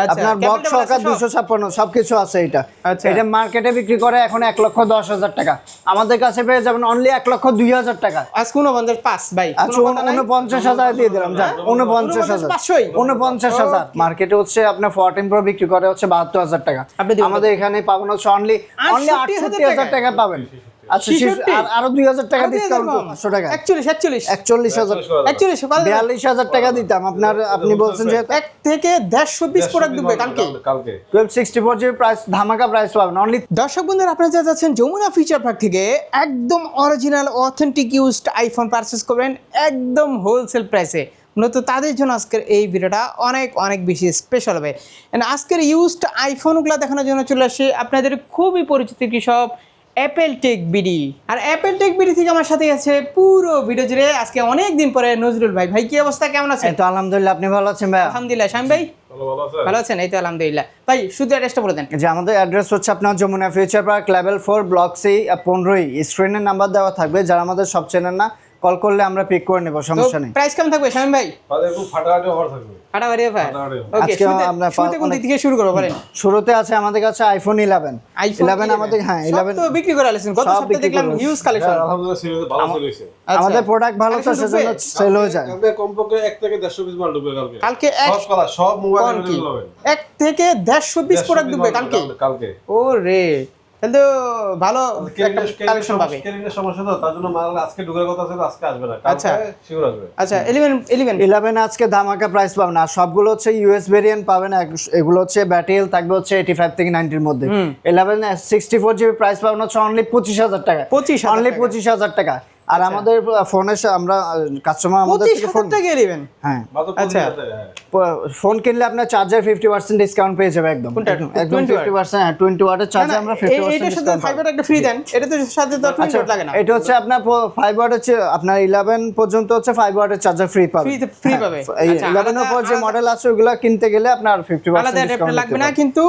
আচ্ছা, আপনার বক্স সহকার? দুশো ছাপ্পান্ন সবকিছু আছে এটা। আচ্ছা। এটা মার্কেটে বিক্রি করে এখন এক লক্ষ দশ হাজার টাকা। আমাদের কাছে পেয়ে যাবেন অনলি এক লক্ষ দুই হাজার টাকা। আজকে উনপঞ্চাশ পাঁচ ভাই। আচ্ছা কোনো কথা নাই? উনপঞ্চাশ হাজার দিয়ে দিলাম যান উনপঞ্চাশ হাজার? উনপঞ্চাশ হাজার। মার্কেটে হচ্ছে আপনার ফোরটিন প্রো বিক্রি করে হচ্ছে বাহাত্তর হাজার টাকা। আপনি আমাদের এখানে পাবেন হচ্ছে অনলি অনলি 68,000 আটষট্টি হাজার টাকা পাবেন। আচ্ছা শিশু- 66 আর আরও দুই হাজার টাকা আরও দুই হাজার ডিসকাউন্ট কম। পাঁচশো টাকা। একচল্লিশ একচল্লিশ। একচল্লিশ হাজার। একচল্লিশ কত? বিয়াল্লিশ হাজার টাকা দিতাম। আপনার আপনি বলছেন যে এক থেকে দেড়শো পিস প্রোডাক্ট দিবে কালকে। কালকে। টুয়েলভ সিক্সটি প্রাইস ধামাকা প্রাইস পাবেন। অনলি দর্শক বন্ধুরা আপনারা যা যাচ্ছেন যমুনা ফিচার পার্ক থেকে একদম original authentic used iPhone purchase করবেন একদম হোলসেল প্রাইসে মূলত তাদের জন্য আজকের এই ভিডিওটা অনেক অনেক বেশি স্পেশাল হবে। আজকের ইউজড আইফোনগুলো দেখানোর জন্য চলে আসি আপনাদের খুবই পরিচিত কৃষক অ্যাপেল টেক বিডি আর অ্যাপেল টেক বিডি থেকে আমার সাথে আছে পুরো ভিডিও জুড়ে আজকে অনেক দিন পরে নজরুল ভাই। ভাই কি অবস্থা? কেমন আছেন? তো আলহামদুলিল্লাহ আপনি ভালো আছেন ভাই আলহামদুলিল্লাহ শাম ভাই? ভালো ভালো ভালো আছেন? এই তো আলহামদুলিল্লাহ। ভাই শুধু অ্যাড্রেসটা বলে দেন। যে আমাদের অ্যাড্রেস হচ্ছে আপনার Jamuna future park level four block C পনেরোই। স্ক্রিনের নাম্বার দেওয়া থাকবে। যারা আমাদের সব চেনেন না কল করলে আমরা পিক করে নেব সমস্যা নেই। প্রাইস কেমন থাকবে শামিম ভাই? খুব ফাটাফাটি অফার থাকবে। ফাটাফাটি ভাই আজকে আমরা শুরুতে কোন দিক থেকে শুরু করব বলেন? শুরুতে আছে আমাদের কাছে আইফোন ইলেভেন আইফোন ইলেভেন আমাদের হ্যাঁ ইলেভেন তো বিক্রি করে আলেছেন গত সপ্তাহে দেখলাম হিউজ কালেকশন হ্যাঁ, আলহামদুলিল্লাহ ভালো সেল হয়েছে আমাদের প্রোডাক্ট ভালো তো সেজন্য সেল হয়ে যায়। কালকে কমপক্ষে এক থেকে দেড়শো পিস মাল ঢুকবে কালকে। কালকে সব কালার সব মোবাইল এক থেকে দেড়শো পিস প্রোডাক্ট দিবে কালকে? কালকে। ও রে তাহলে তো ভালো কালেকশন পাবে। কেরিনের সমস্যা তো তার জন্য মাল আজকে ঢুকার কথা ছিল আজকে আসবে না। আচ্ছা। শিওর আসবে। আচ্ছা ইলেভেন ইলেভেন ইলেভেন আজকে ধামাকা প্রাইস পাবেন আর সবগুলো হচ্ছে ইউএস ভেরিয়েন্ট পাবেন না। এগুলো হচ্ছে ব্যাটেল থাকবে হচ্ছে এইটি ফাইভ থেকে নাইনটির মধ্যে। Eleven sixty four GB price পাবেন হচ্ছে অনলি পঁচিশ হাজার টাকা। 25,000 অনলি টাকা। পঁচিশ হাজার টাকা। আর আমাদের ফোনে আমরা কাস্টমার আমাদের থেকে ফোন টাকা ইলেভেন হ্যাঁ। আচ্ছা। টাকা, হ্যাঁ। ফোন কিনলে আপনার চার্জার ফিফটি পার্সেন্ট ডিসকাউন্ট পেয়ে যাবে একদম। একদম 20 ফিফটি পার্সেন্ট হ্যাঁ টোয়েন্টি ওয়াটের চার্জার আমরা ফিফটি এইটার পার্সেন্ট সাথে ফাইবার একটা ফ্রি দেন। এটা তো সাথে তো টুয়েন্টি আচ্ছা লাগে না। এটা হচ্ছে আপনার ফাইভ ওয়াট হচ্ছে আপনার ইলেভেন পর্যন্ত হচ্ছে ফাইভ ওয়াটের চার্জার ফ্রি পাবে। Free তে- free পাবে। এই আচ্ছা, ইলেভেন এর পর যে মডেল আছে ওগুলো কিনতে গেলে আপনার ফিফটি আলাদা পার্সেন্ট অ্যাডাপ্টার লাগবে না ডিসকাউন্ট কিন্তু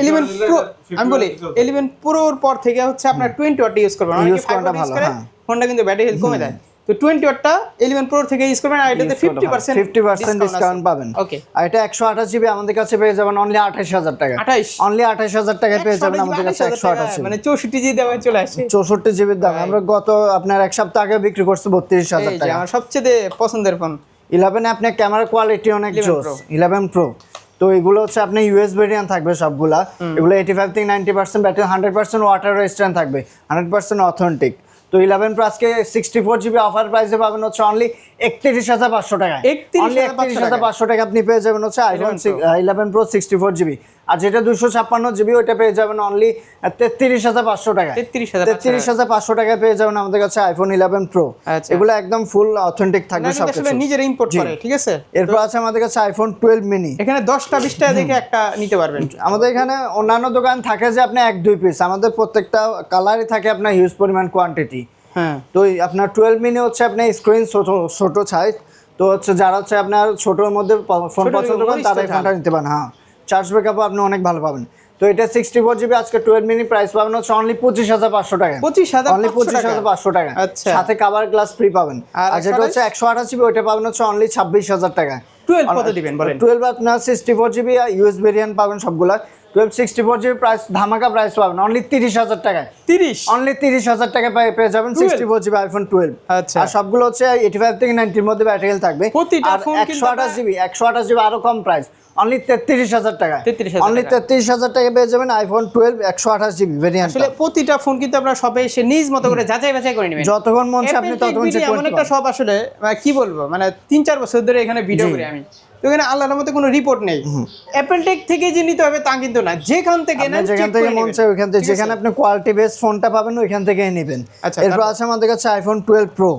ইলেভেন নিলে প্রো 50 আমি বলি। ইলেভেন প্রোর পর থেকে হচ্ছে আপনার টোয়েন্টি ওয়াট ইউজ করবেন। Use ফাইভ করাটা ভালো, হ্যাঁ। ফোনটা কিন্তু ব্যাটারি হেলথ কমে যায়। তো টোয়েন্টি ওয়াটটা ইলেভেন প্রো থেকে ইউজ করবেন আর এটাতে fifty percent fifty percent discount পাবেন। ওকে আর এটা একশো আঠাশ জিবি আমাদের কাছে পেয়ে যাবেন অনলি আঠাশ হাজার টাকা। আঠাইশ? অনলি আঠাশ হাজার টাকায় পেয়ে যাবেন আমাদের কাছে একশো আঠাশ মানে চৌষট্টি জি দেওয়া চলে আসে। চৌষট্টি জিবির দাম। আমরা গত আপনার এক সপ্তাহ আগে বিক্রি করছি বত্রিশ হাজার টাকা। আমার সবচেয়ে পছন্দের ফোন ইলেভেনে আপনার ক্যামেরা কোয়ালিটি অনেক জোস। ইলেভেন প্রো তো এগুলো হচ্ছে আপনি ইউএস ভেরিয়ান থাকবে সবগুলা। এগুলো এইটি ফাইভ থেকে ninety percent battery hundred percent water resistant থাকবে। হান্ড্রেড পার্সেন্ট অথেন্টিক তো ইলেভেন প্রো আজকে সিক্সটি ফোর জিবি অফার প্রাইসে পাবেন হচ্ছে অনলি একত্রিশ হাজার পাঁচশো টাকা 31,500 একত্রিশ হাজার পাঁচশো টাকা আপনি পেয়ে যাবেন হচ্ছে iPhone eleven pro sixty four GB আর যেটা দুশো ছাপ্পান্ন জিবি ওইটা পেয়ে যাবেন অনলি তেত্রিশ হাজার পাঁচশো টাকা তেত্রিশ হাজার পাঁচশো টাকায়। পেয়ে যাবেন আমাদের কাছে আইফোন ইলেভেন প্রো। এগুলো একদম ফুল অথেন্টিক থাকবে কিন্তু নিজের ইম্পোর্ট করে ঠিক আছে? এরপর আছে আমাদের কাছে আইফোন টুয়েলভ মিনি এখানে দশটা বিশটা দেখে একটা নিতে পারবেন। আমাদের এখানে অন্যান্য দোকান থাকে যে আপনি এক দুই পিস আমাদের প্রত্যেকটা কালারই থাকে আপনার হিউজ পরিমাণ কোয়ান্টিটি হ্যাঁ। তো আপনার টুয়েলভ মিনি হচ্ছে আপনার স্ক্রিন ছোট সাইজ তো হচ্ছে যারা হচ্ছে আপনার ছোটোর মধ্যে ফোন পছন্দ করেন তারা এই ফোনটা নিতে পারেন হ্যাঁ। চার্জ ব্যাকআপও আপনি অনেক ভালো পাবেন। তো এটা সিক্সটি ফোর জিবি আজকে টুয়েলভ মিনি প্রাইস পাবেন হচ্ছে অনলি পঁচিশ হাজার পাঁচশো টাকা। পঁচিশ হাজার অনলি পঁচিশ হাজার পাঁচশো টাকা। আচ্ছা। সাথে কাভার গ্লাস ফ্রি পাবেন। আর যেটা হচ্ছে একশো আঠাশ জিবি ওইটা পাবেন হচ্ছে অনলি ছাব্বিশ হাজার টাকা টুয়েলভ কত দিবেন বলেন। টুয়েলভ আপনার sixty four GB US variant পাবেন সবগুলা। Twelve sixty four GB price ধামাকা প্রাইস পাবেন অনলি তিরিশ হাজার টাকায়। তিরিশ? অনলি তিরিশ হাজার টাকায় পেয়ে যাবেন sixty four GB iPhone twelve আচ্ছা। আর সবগুলো হচ্ছে এইটি ফাইভ থেকে নাইনটির মধ্যে ব্যাটারি থাকবে। প্রতিটা আর একশো আঠাশ জিবি একশো আঠাশ জিবি আরও কম প্রাইস অনলি তেত্রিশ হাজার টাকা 33,000 অনলি তেত্রিশ হাজার টাকা পেয়ে যাবেন আইফোন টুয়েলভ একশো আঠাশ জিবি ভেরিয়েন্ট আসলে প্রতিটা ফোন কিন্তু আপনারা সবাই এসে নিজ মতো করে যাচাই বাছাই করে নেবেন। যতক্ষণ মন চায় আপনি ততক্ষণ চেক করতে একটা শপ আসলে মানে কি বলব মানে তিন চার বছর ধরে এখানে ভিডিও করি আমি। তো এখানে আল্লাহর মধ্যে কোনো রিপোর্ট নেই। অ্যাপেল টেক থেকে যে নিতে হবে তা কিন্তু না। যেখান থেকে আপনি যেখান থেকে মন। চায় ওইখান থেকে যেখানে আপনি কোয়ালিটি বেস ফোনটা পাবেন ওইখান থেকেই নেবেন। আচ্ছা, এরপর আছে আমাদের কাছে iPhone twelve pro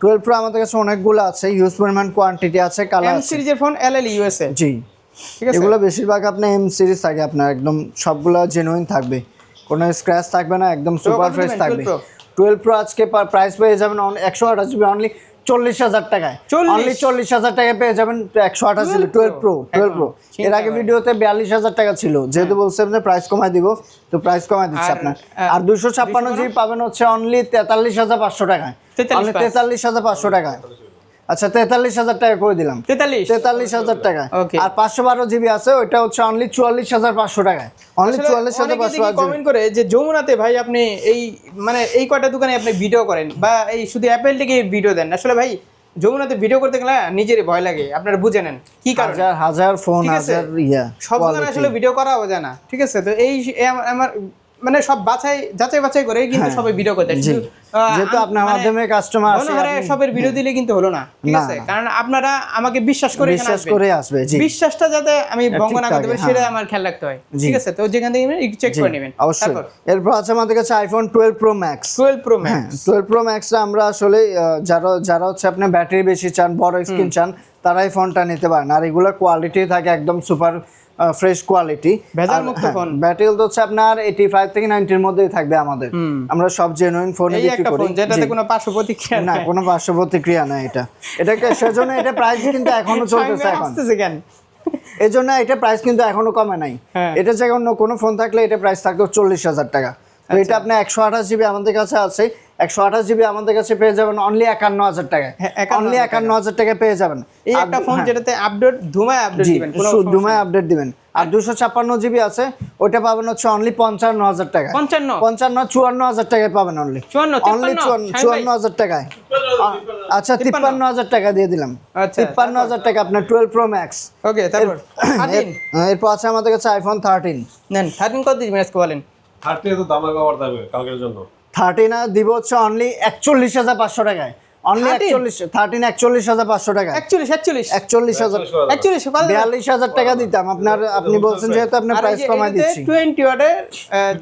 twelve pro আমাদের কাছে অনেকগুলো আছে। হিউজ পরিমাণ কোয়ান্টিটি আছে কালার সিরিজের ফোন এলএল ইউএসএ জি। ঠিক আছে? এগুলো বেশিরভাগ আপনার এম সিরিজ থাকে আপনার একদম সবগুলো জেনুইন থাকবে। কোনো স্ক্র্যাচ থাকবে না একদম সুপার ফ্রেশ থাকবে। টুয়েলভ প্রো আজকে প্রাইস পেয়ে যাবেন একশো আঠাশ জিবি অনলি চল্লিশ হাজার টাকায়। অনলি চল্লিশ হাজার টাকায় পেয়ে যাবেন একশো আঠাশ GB twelve pro twelve pro এর আগে ভিডিওতে বিয়াল্লিশ হাজার টাকা ছিল যেহেতু বলছেন যে প্রাইস কমাই দিব তো প্রাইস কমাই দিচ্ছে আপনার। আর দুশো ছাপ্পান্ন 256 জিবি পাবেন হচ্ছে অনলি তেতাল্লিশ হাজার পাঁচশো টাকায়। 43 অনলি তেতাল্লিশ হাজার পাঁচশো টাকায়। আচ্ছা তেতাল্লিশ হাজার টাকা করে দিলাম। তেতাল্লিশ? তেতাল্লিশ হাজার টাকা. আর পাঁচশো বারো জিবি আছে ওইটা হচ্ছে অনলি চুয়াল্লিশ হাজার পাঁচশো টাকায়। অনলি চুয়াল্লিশ হাজার পাঁচশো কমেন্ট করে যে যমুনাতে ভাই আপনি এই মানে এই কয়টা দোকানে আপনি ভিডিও করেন বা এই শুধু অ্যাপেল থেকে ভিডিও দেন? আসলে ভাই যমুনাতে ভিডিও করতে গেলে না, নিজেরই ভয় লাগে আপনারা বুঝে নেন কি কারণে। হাজার হাজার ফোন? হাজার ইয়া সব আসলে ভিডিও করা যায় না ঠিক আছে? তো এই আমার মানে সব বাছাই যাচাই বাছাই করে কিন্তু সবাই ভিডিও করতে হ্যাঁ। যেহেতু আপনার মাধ্যমে customer আসে, মনোহারে আপনি- সবের ভিডিও দিলে কিন্তু হলো না। ঠিক আছে? কারণ আপনারা আমাকে বিশ্বাস করে বিশ্বাস করে আসবে জি। বিশ্বাসটা যাতে আমি ভঙ্গ না করতে পারি হ্যাঁ। সেটা আমার খেয়াল রাখতে হয়। ঠিক আছে? তো যেখান থেকে চেক করে নেবেন। অবশ্যই। এরপর আছে আমাদের কাছে iPhone twelve pro max 12 pro হ্যাঁ ম্যাক্স টুয়েলভ প্রো ম্যাক্সটা আমরা আসলে যারা যারা হচ্ছে আপনি ব্যাটারি বেশি চান বড় স্ক্রিন চান তারাই ফোনটা নিতে পারেন। আর এগুলো কোয়ালিটি থাকে একদম সুপার ফ্রেশ কোয়ালিটি ভেজাল মুক্ত ফোন। ব্যাটারি তো হচ্ছে আপনার এইটি ফাইভ থেকে নাইনটির মধ্যেই থাকবে আমাদের। আমরা সব জেনুইন ফোন এই বিক্রি একটা করি। ফোন যেটাতে কোনো পার্শ্ব প্রতিক্রিয়া না কোনো পার্শ্ব প্রতিক্রিয়া না এটা। এটাকে সেজন্য এটা প্রাইস কিন্তু এখনও চলতেছে এখন। আসতেছে কেন? এই জন্য এটা প্রাইস কিন্তু এখনও কমে নাই। হ্যাঁ। এটা যে অন্য কোনো ফোন থাকলে এটা প্রাইস থাকতো চল্লিশ হাজার টাকা। তো আচ্ছা। এটা আপনি একশো আঠাশ জিবি আমাদের কাছে আছে। একশো আঠাশ জিবি আমাদের কাছে পেয়ে যাবেন অনলি একান্ন হাজার টাকায়। হ্যাঁ, 51,000 অনলি একান্ন হাজার টাকা পেয়ে যাবেন। এই একটা ফোন হ্যাঁ, যেটাতে আপডেট ধুমায় আপডেট দিবেন কোনো ডুমায় আপডেট দিবেন। আর দুশো ছাপ্পান্ন জিবি আছে ওইটা পাবেন হচ্ছে অনলি পঞ্চান্ন হাজার টাকা 55 পঞ্চান্ন চুয়ান্ন হাজার টাকায় পাবেন অনলি 54 অনলি 53 চুয়ান্ন হাজার টাকায়। আচ্ছা তিপ্পান্ন? হাজার টাকা দিয়ে দিলাম। আচ্ছা, তিপ্পান্ন হাজার টাকা আপনার টুয়েলভ প্রো ম্যাক্স ওকে তারপর? এরপর আছে আমাদের কাছে আইফোন থার্টিন নেন 13 কত দিবেন আজকে বলেন? হাটতে তো দামাকা অফার থাকবে কালকের জন্য। থার্টিন দিব হচ্ছে অনলি একচল্লিশ হাজার পাঁচশো টাকায়। অনলি 13? একচল্লিশ থার্টিন একচল্লিশ হাজার পাঁচশো টাকা 41 41 একচল্লিশ হাজার41 কত বিয়াল্লিশ হাজার টাকা দিতাম। আপনার আপনি বলছেন যেহেতু আপনার প্রাইস কমাই দিচ্ছি। 20 ওয়াটের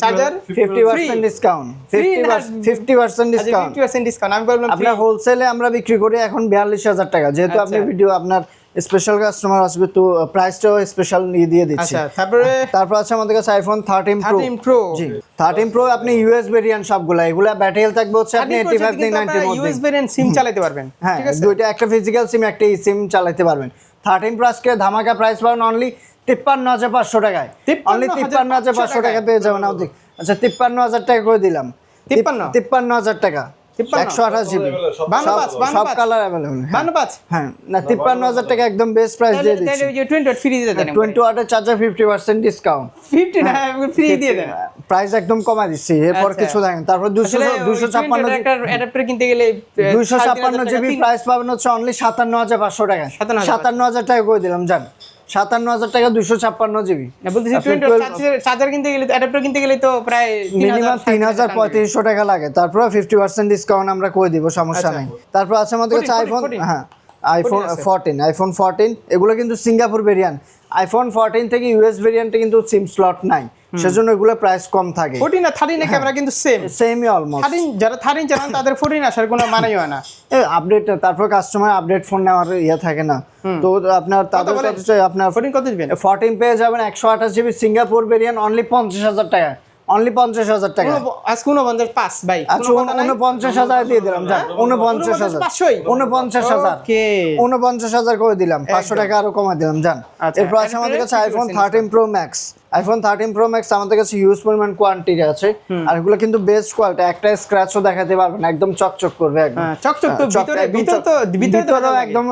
charger fifty percent discount fifty fifty percent discount 50% discount আমি বললাম আপনার হোলসেলে আমরা বিক্রি করি এখন বিয়াল্লিশ হাজার টাকা। যেহেতু আপনি আচ্ছা। ভিডিও আপনার স্পেশাল কাস্টমার আসবে তো প্রাইসটাও স্পেশাল নিয়ে দিয়ে দিচ্ছি। আচ্ছা তারপরে? তারপর আছে আমাদের কাছে আইফোন থার্টিন প্রো 13 প্রো জি থার্টিন প্রো আপনি ইউএস ভেরিয়েন্ট সবগুলা এগুলা ব্যাটারি হেলথ থাকবে হচ্ছে আপনি এইটি ফাইভ থেকে নাইনটির মধ্যে ইউএস ভেরিয়েন্ট সিম চালাতে পারবেন হ্যাঁ ঠিক আছে? দুইটা একটা ফিজিক্যাল সিম একটা ই সিম চালাতে পারবেন। থার্টিন প্রো আজকে ধামাকা প্রাইস পাবেন অনলি তিপ্পান্ন হাজার পাঁচশো টাকায়। অনলি তিপ্পান্ন হাজার পাঁচশো টাকা পেয়ে যাবেন আচ্ছা তিপ্পান্ন হাজার টাকা করে দিলাম। 53? তিপ্পান্ন হাজার টাকা। 53? একশো আঠাশ জিবি। বান্ন পাঁচ, বান্ন সব কালার অ্যাভেলেবল বান্ন হ্যাঁ। না তিপ্পান্ন হাজার টাকা একদম বেস্ট প্রাইস দিয়ে দিচ্ছি। তাহলে ওই যে 20 ওয়াট ফ্রি দিয়ে দেন টোয়েন্টি ওয়াটের charger fifty percent discount 50 free দিয়ে দেন। প্রাইস একদম কমাই দিচ্ছি এরপর আচ্ছা। কিছু দেখেন। তারপর দুশো দুশো ছাপ্পান্ন অ্যাডাপ্টার কিনতে গেলে দুইশো ছাপ্পান্ন জিবি প্রাইস পাবেন হচ্ছে অনলি সাতান্ন হাজার পাঁচশো টাকা। 57,500 সাতান্ন হাজার টাকা করে দিলাম জান সাতান্ন হাজার টাকা দুশো ছাপ্পান্ন জিবি। বলতেছি আপনি 20 12 চার্জার কিনতে গেলে অ্যাডাপ্টার কিনতে গেলে তো প্রায় মিনিমাম তিন হাজার পঁয়ত্রিশশো টাকা লাগে। তারপর ফিফটি পার্সেন্ট ডিসকাউন্ট আমরা করে দিব সমস্যা আচ্ছা। নাই। তারপর আছে আমাদের কাছে আইফোন হ্যাঁ আইফোন ফোরটিন আইফোন ফোরটিন এগুলো কিন্তু সিঙ্গাপুর ভেরিয়ান্ট আইফোন ফোরটিন থেকে ইউএস ভেরিয়ান্টে কিন্তু সিম স্লট নাই। সেজন্য এগুলো প্রাইস কম থাকে। 14 আর 13 এর ক্যামেরা কিন্তু সেম সেমই অলমোস্ট 13 যারা 13 চালান তাদের 14 আসার কোনো মানেই হয় না। আপডেট তারপর কাস্টমার আপডেট ফোন নেওয়ার ইয়ে থাকে না। তো আপনার তাদের? কাছে আপনার 14 কত দিবেন? ফোরটিন পেয়ে যাবেন একশো আঠাশ জিবি সিঙ্গাপুর ভেরিয়ান্ট অনলি পঞ্চাশ হাজার টাকা। অনলি পঞ্চাশ হাজার টাকা। আজকে 49 পাস ভাই। আচ্ছা উনপঞ্চাশ হাজার দিয়ে দিলাম যান উনপঞ্চাশ হাজার। 500 উনপঞ্চাশ হাজার। ওকে। উনপঞ্চাশ হাজার করে দিলাম পাঁচশো টাকা আরও কমা দিলাম যান। আচ্ছা, এরপর আছে আমাদের কাছে iPhone 50% thirteen pro max iPhone thirteen pro max আমাদের কাছে হিউজ পরিমাণ কোয়ান্টিটি আছে। আর এগুলো কিন্তু বেস্ট কোয়ালিটি একটা স্ক্র্যাচও দেখাতে পারবেন একদম চকচক করবে একদম। হ্যাঁ, চকচক তো চক- ভিতরে ভিতর তো ভিতরে তো একদম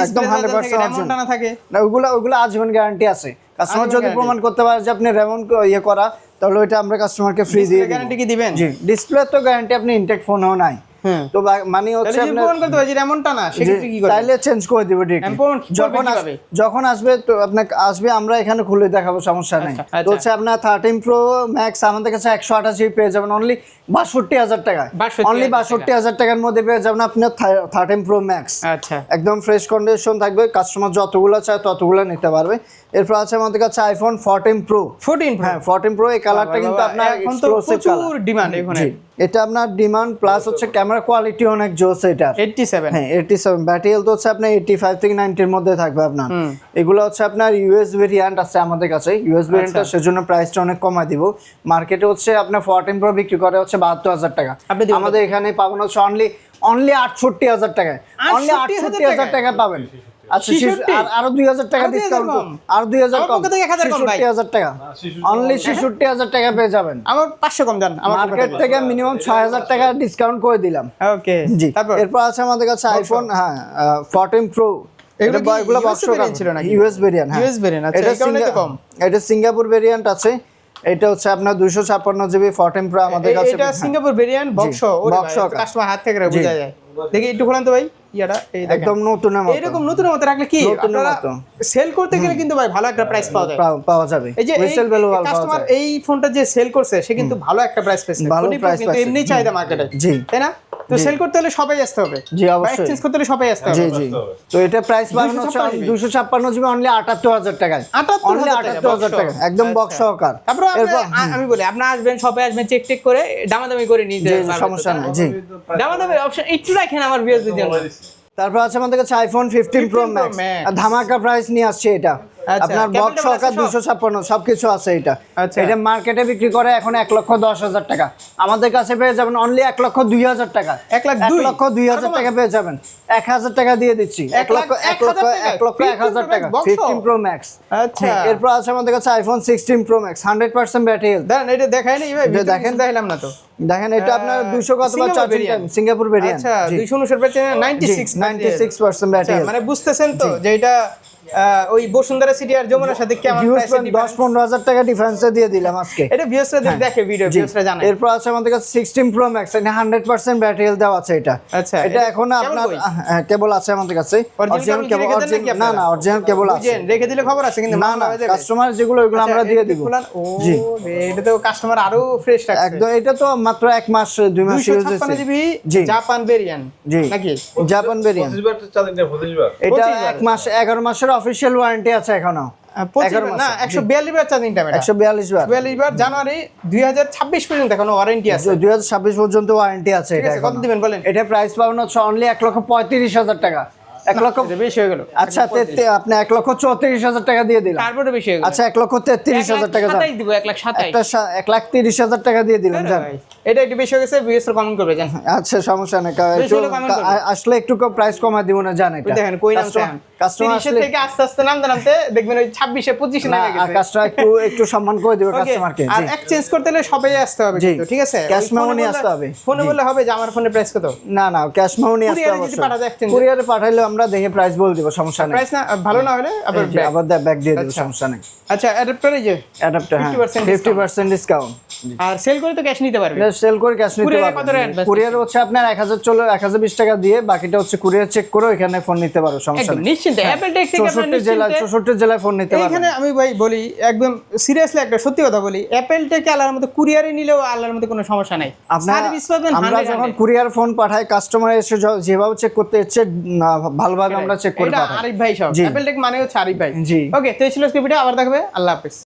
একদম হান্ড্রেড পার্সেন্ট এমনটা না থাকে। না ওগুলো ওগুলো আজীবন গ্যারান্টি আছে। কাস্টমার যদি প্রমাণ করতে পারে যে আপনি রেমন ইয়ে করা তাহলে ওইটা আমরা কাস্টমারকে ফ্রি দিয়ে গ্যারান্টি কি দিবেন? জি ডিসপ্লে তো গ্যারান্টি আপনি ইনটেক ফোনও নাই। তো মানে হচ্ছে হয় এমনটা না কি তাইলে চেঞ্জ করে দিব যখন আস- কীভাবে? যখন আসবে তো আপনাকে আসবে আমরা এখানে খুলে দেখাবো সমস্যা নেই। আচ্ছা, তো আচ্ছা। হচ্ছে আপনার থার্টিন প্রো ম্যাক্স আমাদের কাছে একশো আঠাশ জিবি পেয়ে যাবেন অনলি বাষট্টি হাজার টাকা। অনলি বাষট্টি হাজার টাকার মধ্যে পেয়ে যাবেন আপনার থার্টিন প্রো ম্যাক্স আচ্ছা। একদম ফ্রেশ কন্ডিশন থাকবে কাস্টমার যতগুলো চায় ততগুলো নিতে পারবে। এরপর আছে আমাদের কাছে আইফোন ফোরটিন প্রো 14 হ্যাঁ ফোরটিন প্রো এই কালারটা কিন্তু আপনার এখন তো এক্সক্লুসিভ প্রচুর ডিমান্ড এখানে। এটা আপনার ডিমান্ড প্লাস হচ্ছে ক্যামেরা কোয়ালিটি অনেক জোস এটার। 87 হ্যাঁ এইটি সেভেন ব্যাটারি হেলথ হচ্ছে আপনার এইটি ফাইভ থেকে নাইনটির মধ্যে থাকবে আপনার। এগুলো হচ্ছে আপনার ইউএস ভেরিয়ান্ট আছে আমাদের কাছে। ইউএস ভেরিয়ান্টটা আচ্ছা। সেজন্য প্রাইসটা অনেক কমায় দিব। মার্কেটে হচ্ছে আপনার ফোরটিন প্রো বিক্রি করে হচ্ছে বাহাত্তর হাজার টাকা। আমাদের এখানে পাবেন হচ্ছে অনলি অনলি আটষট্টি হাজার টাকায়। অনলি 68,000 আটষট্টি হাজার টাকা পাবেন। আচ্ছা আর- আরও দুই হাজার টাকা ডিসকাউন্ট আর দুই হাজার আমার কম। পক্ষ থেকে 1000 কম ভাই। ছেষট্টি হাজার টাকা। অনলি ছেষট্টি হাজার টাকা পেয়ে যাবেন। আমার পাঁচশো কম জান আমার মার্কেট থেকে মিনিমাম ছয় হাজার টাকা ডিসকাউন্ট করে দিলাম। ওকে জি। এরপর আছে আমাদের কাছে আইফোন হ্যাঁ ফোরটিন প্রো এগুলো এগুলো বক্স ছিল নাকি? ইউএস ভেরিয়েন্ট হ্যাঁ। US আচ্ছা, এটা কম। এটা সিঙ্গাপুর ভেরিয়েন্ট আছে। এটা হচ্ছে আপনার দুইশো ছাপ্পান্ন জিবি ফোরটিন প্রো আমাদের কাছে এটা হ্যাঁ, সিঙ্গাপুর ভেরিয়েন্ট বক্স সহ। কাস্টমার হাত থেকে বোঝা যায়। দেখি একটু খোলান তো ভাই। ইয়াটা এই একদম নতুন এরকম নতুন মতো রাখলে কি। সেল করতে গেলে কিন্তু ভাই ভালো একটা প্রাইস পাওয়া যায়। পাওয়া- যাবে। এই যে কাস্টমার এই ফোনটা যে সেল করছে সে কিন্তু ভালো একটা প্রাইস পেয়েছে। ভালো 40 Pro কিন্তু এমনি চাহিদা মার্কেটে জি। তাই না? তো সেল করতে হলে সবাই আসতে হবে। জি, অবশ্যই। এক্সচেঞ্জ করতে হলে সবাই আসতে হবে। জি। তো এটা প্রাইস পাবেন হচ্ছে 256 দুশো ছাপ্পান্ন জিবি অনলি আটাত্তর হাজার 78,000 টাকা, আটাত্তর হাজার box টাকা একদম বক্স আচ্ছা। সহকার। তারপর আমি বলি আপনি আসবেন সবাই আসবেন চেক টেক করে দামাদামি করে নিতে জি, পারবেন সমস্যা নাই জি। না? দামাদামি অপশন একটু রাখেন আমার ভিউয়ারদের জন্য তারপর আছে আমাদের কাছে iPhone fifteen pro 15 Pro max ধামাকা প্রাইস নিয়ে আসছে এটা। আপনার বক্স সব? দুশো ছাপ্পান্ন সবকিছু আছে এটা। আচ্ছা। এটা মার্কেটে বিক্রি করে এখন এক লক্ষ দশ হাজার টাকা। আমাদের কাছে পেয়ে যাবেন অনলি এক লক্ষ দুই হাজার টাকা। এক লাখ দুই? লক্ষ দুই হাজার টাকা পেয়ে যাবেন। এক হাজার টাকা দিয়ে দিচ্ছি। এক লক্ষ এক লক্ষ এক লক্ষ এক হাজার টাকা? ফিফটিন প্রো ম্যাক্স আচ্ছা। এরপর আছে আমাদের কাছে iPhone sixteen pro max hundred percent battery health দেন এটা দেখাই নি ভাই দেখেন। দেখাইলাম না তো। দেখেন এটা আপনার আহ, দুশো কত বা Singapore charging variant। Time Singapore variant আচ্ছা 259 পেতে 96 নাইনটি সিক্স পার্সেন্ট ব্যাটারি মানে বুঝতেছেন তো যে এটা ওই বসুন্ধরা সিটি আর যমুনার সাথে কেমন দশ? পনেরো হাজার টাকা ডিফারেন্সে দিয়ে দিলাম আজকে। এটা ভিউসরা দেখে ভিডিও ভিউসরা জানে। এরপর আছে আমাদের কাছে সিক্সটিন প্রো ম্যাক্স এটা হান্ড্রেড পার্সেন্ট ব্যাটারি হেলথ দেওয়া আছে এটা। আচ্ছা, এটা এখন আপনার হ্যাঁ কেবল আছে আমাদের কাছে। অরিজিনাল কেবল না না অরিজিনাল কেবল আছে। বুঝেন রেখে দিলে খবর আছে কিন্তু না না কাস্টমার যেগুলো আমরা আচ্ছা, দিয়ে দিব। জি। এটা তো কাস্টমার আরও ফ্রেশ রাখছে একদম এটা তো মাত্র এক মাস দুই মাস ইউজ 256 জিবি জি। জাপান ভেরিয়েন্ট জি। নাকি? জাপান ভেরিয়েন্ট এটা 25 এক মাস এগারো মাসের অফিসিয়াল ওয়ারেন্টি আছে এখনও। আহ, 25 এগারো বার, মাসের, না একশো বিয়াল্লিশ বার চার্জিং টাইম একশো বিয়াল্লিশ বার। বিয়াল্লিশ বার জানুয়ারি দুই হাজার ছাব্বিশ পর্যন্ত এখনও ওয়ারেন্টি আছে। দুই হাজার ছাব্বিশ পর্যন্ত ওয়ারেন্টি আছে এটা কত দিবেন বলেন? এটা প্রাইস পাবেন হচ্ছে অনলি এক লক্ষ পঁয়ত্রিশ হাজার টাকা। এক লক্ষ বেশি হয়ে গেল। আচ্ছা আপনি এক লক্ষ চৌত্রিশ হাজার টাকা দিয়ে দিলাম তারপরে বেশি হয়ে গেল। আচ্ছা এক লক্ষ তেত্রিশ হাজার টাকা দিব এক লাখ সাতাইশ। এক লাখ তিরিশ হাজার টাকা দিয়ে দিলাম জান এটা একটু বেশি হয়ে গেছে বিএস কমেন্ট করবে জান আচ্ছা সমস্যা নেই আসলে একটু প্রাইস কমা দিব না জান এটা। দেখেন কই নামছে? কাস্টমার থেকে আস্তে আস্তে নামতে নামতে দেখবেন ওই ছাব্বিশে পঁচিশে না গেছে। কাস্টমার একটু একটু সম্মান করে দিবে কাস্টমারকে আর এক্সচেঞ্জ করতে হলে সবাই আসতে হবে কিন্তু, ঠিক আছে? memo নিয়ে আসতে হবে। ফোনে জি। বললে হবে যে আমার ফোনে প্রাইস কত? না না ক্যাশ মেমো নিয়ে আসতে exchange কুরিয়ারে পাঠাইলে আমরা দেখে প্রাইস বলে দিব সমস্যা নেই। প্রাইস না ভালো না হলে আবার এই আবার ব্যাক দিয়ে দিব আচ্ছা। সমস্যা নেই। আচ্ছা অ্যাডাপ্টারে যে অ্যাডাপ্টার হ্যাঁ 50% ডিসকাউন্ট আর সেল করে তো ক্যাশ নিতে পারবে। সেল করে ক্যাশ নিতে advance কুরিয়ার হচ্ছে আপনার এক হাজার চলো এক হাজার বিশ টাকা দিয়ে বাকিটা হচ্ছে কুরিয়ার চেক করে ওইখানে ফোন নিতে পারো সমস্যা একদম নেই। নিশ্চিন্তে। অ্যাপেল টেক থেকে চৌষট্টি জেলায় নিশ্চিন্তে চৌষট্টি জেলায় ফোন নিতে পারবেন। এইখানে আমি ভাই বলি একদম সিরিয়াসলি একটা সত্যি কথা বলি অ্যাপেল টেকে আল্লাহর মতো কুরিয়ারে নিলেও আল্লাহর মতো কোনো সমস্যা নাই। আপনার সার্ভিস পাবেন আমরা যখন কুরিয়ার ফোন পাঠাই কাস্টমার এসে যেভাবে চেক করতে ইচ্ছে না, ভালোভাবে আমরা চেক করে এটা আরিফ ভাই সব। অ্যাপেল টেক মানে হচ্ছে আরিফ ভাই। জি। ওকে তো এই ছিল আজকে ভিডিও আবার দেখাবে আল্লাহ হাফেজ।